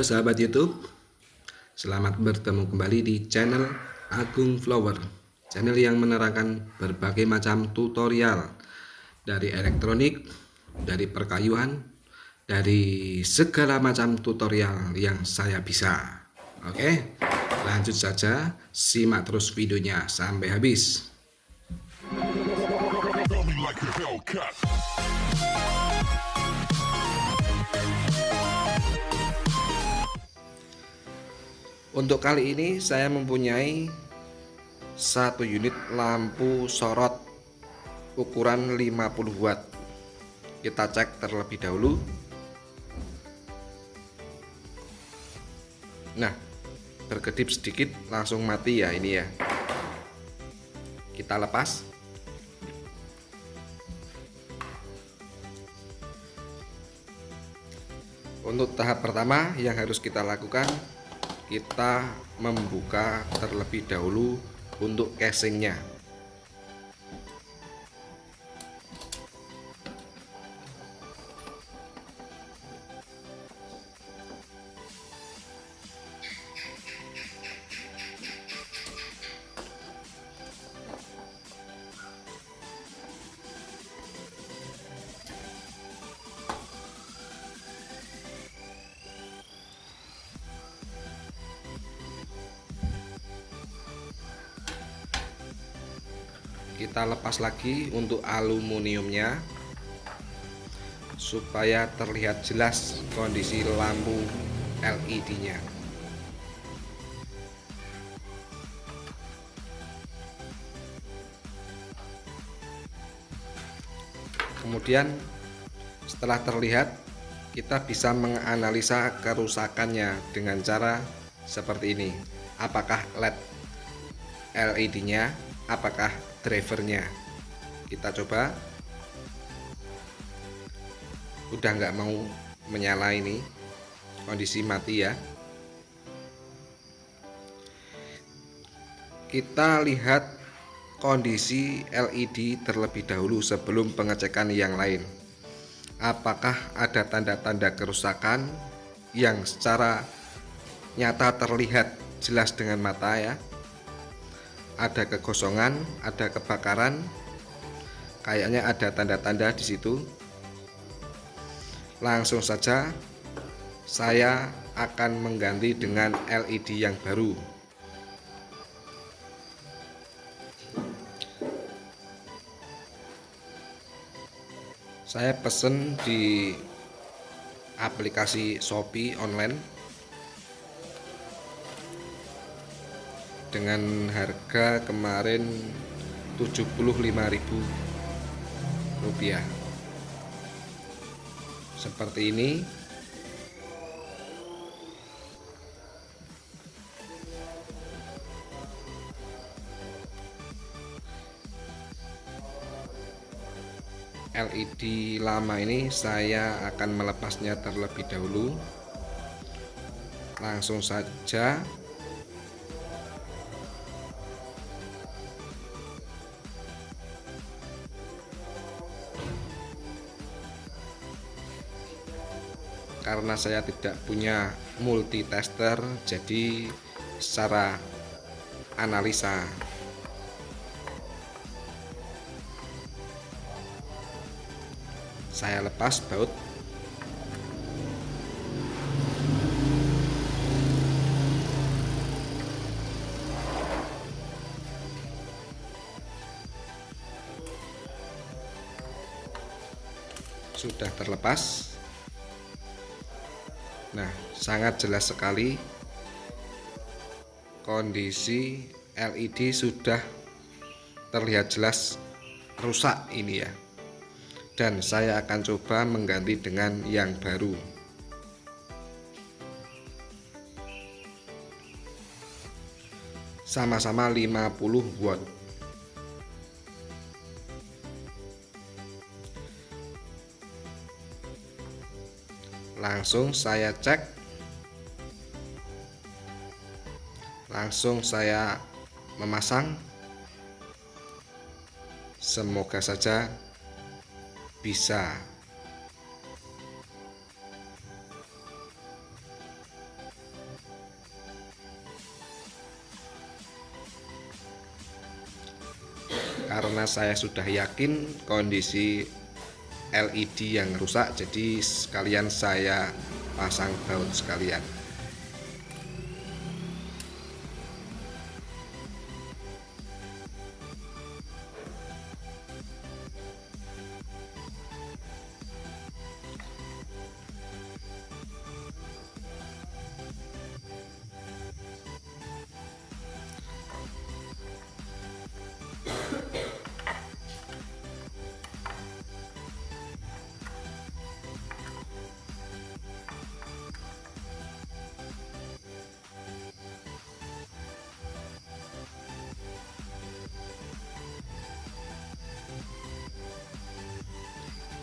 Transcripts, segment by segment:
Halo sahabat YouTube, selamat bertemu kembali di channel Agung Flower, channel yang menerangkan berbagai macam tutorial. Dari elektronik, dari perkayuan, dari segala macam tutorial yang saya bisa. Oke, lanjut saja, simak terus videonya sampai habis. Untuk kali ini saya mempunyai satu unit lampu sorot ukuran 50 watt. Kita cek terlebih dahulu. Nah, berkedip sedikit langsung mati ya ini ya. Kita lepas. Untuk tahap pertama yang harus kita lakukan kita membuka terlebih dahulu untuk casingnya kita lepas lagi untuk aluminiumnya supaya terlihat jelas kondisi lampu LED nya kemudian setelah terlihat kita bisa menganalisa kerusakannya dengan cara seperti ini. Apakah LED LED nya apakah drivernya. Kita coba. Udah nggak mau menyala ini. Kondisi mati ya. Kita lihat kondisi LED terlebih dahulu sebelum pengecekan yang lain. Apakah ada tanda-tanda kerusakan yang secara nyata terlihat jelas dengan mata ya ada kegosongan, ada kebakaran. Kayaknya ada tanda-tanda di situ. Langsung saja saya akan mengganti dengan LED yang baru. Saya pesen di aplikasi Shopee online dengan harga kemarin 75.000 rupiah. Seperti ini. LED lama ini saya akan melepasnya terlebih dahulu. Langsung saja karena saya tidak punya multitester jadi secara analisa. Saya lepas baut. Sudah terlepas Nah, sangat jelas sekali kondisi LED sudah terlihat jelas rusak ini ya. Dan saya akan coba mengganti dengan yang baru. Sama-sama 50 watt. langsung saya cek. Langsung saya memasang. Semoga saja bisa. Karena saya sudah yakin kondisi LED yang rusak jadi sekalian saya pasang baut sekalian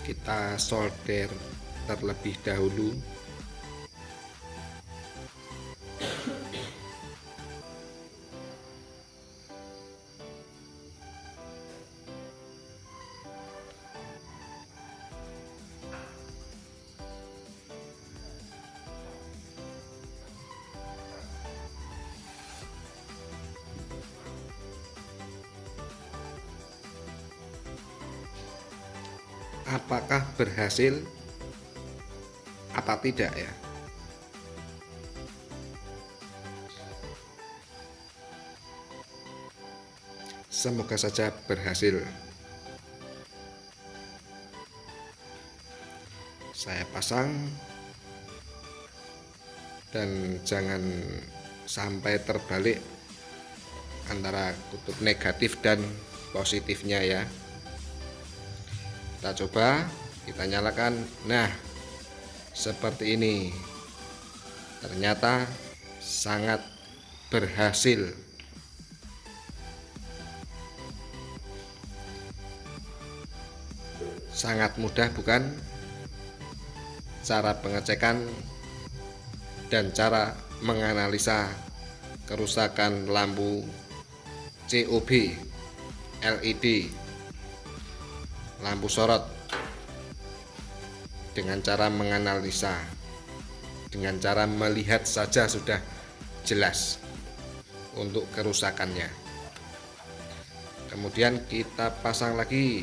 kita solder terlebih dahulu apakah berhasil? Apa tidak ya? Semoga saja berhasil. Saya pasang. Dan jangan sampai terbalik antara kutub negatif dan positifnya ya kita coba kita nyalakan. Nah seperti ini. Ternyata sangat berhasil. Sangat mudah bukan? Cara pengecekan dan cara menganalisa kerusakan lampu COB LED lampu sorot. Dengan cara menganalisa. Dengan cara melihat saja sudah jelas untuk kerusakannya. Kemudian kita pasang lagi.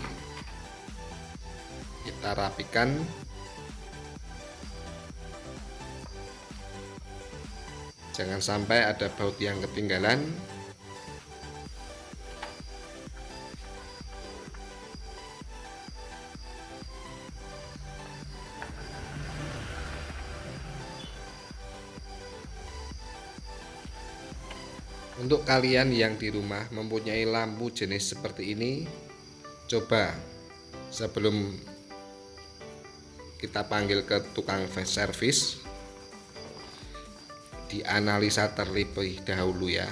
Kita rapikan. Jangan sampai ada baut yang ketinggalan Untuk kalian yang di rumah mempunyai lampu jenis seperti ini, coba sebelum kita panggil ke tukang fast service, dianalisa terlebih dahulu ya.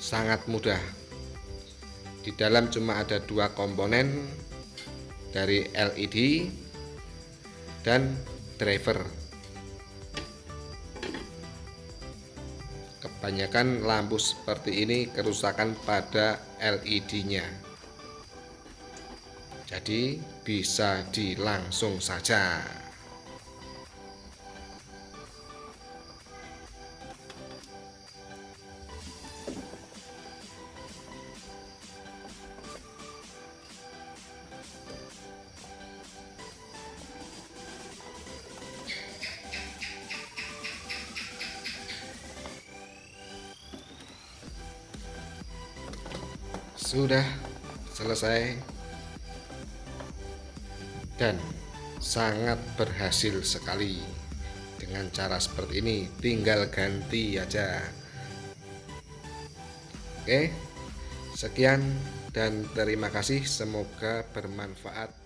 Sangat mudah. Di dalam cuma ada dua komponen dari LED dan driver Kebanyakan lampu seperti ini kerusakan pada LED-nya. Jadi bisa dilangsung saja. Sudah selesai. Dan sangat berhasil sekali dengan cara seperti ini. Tinggal ganti aja. Oke sekian dan terima kasih. Semoga bermanfaat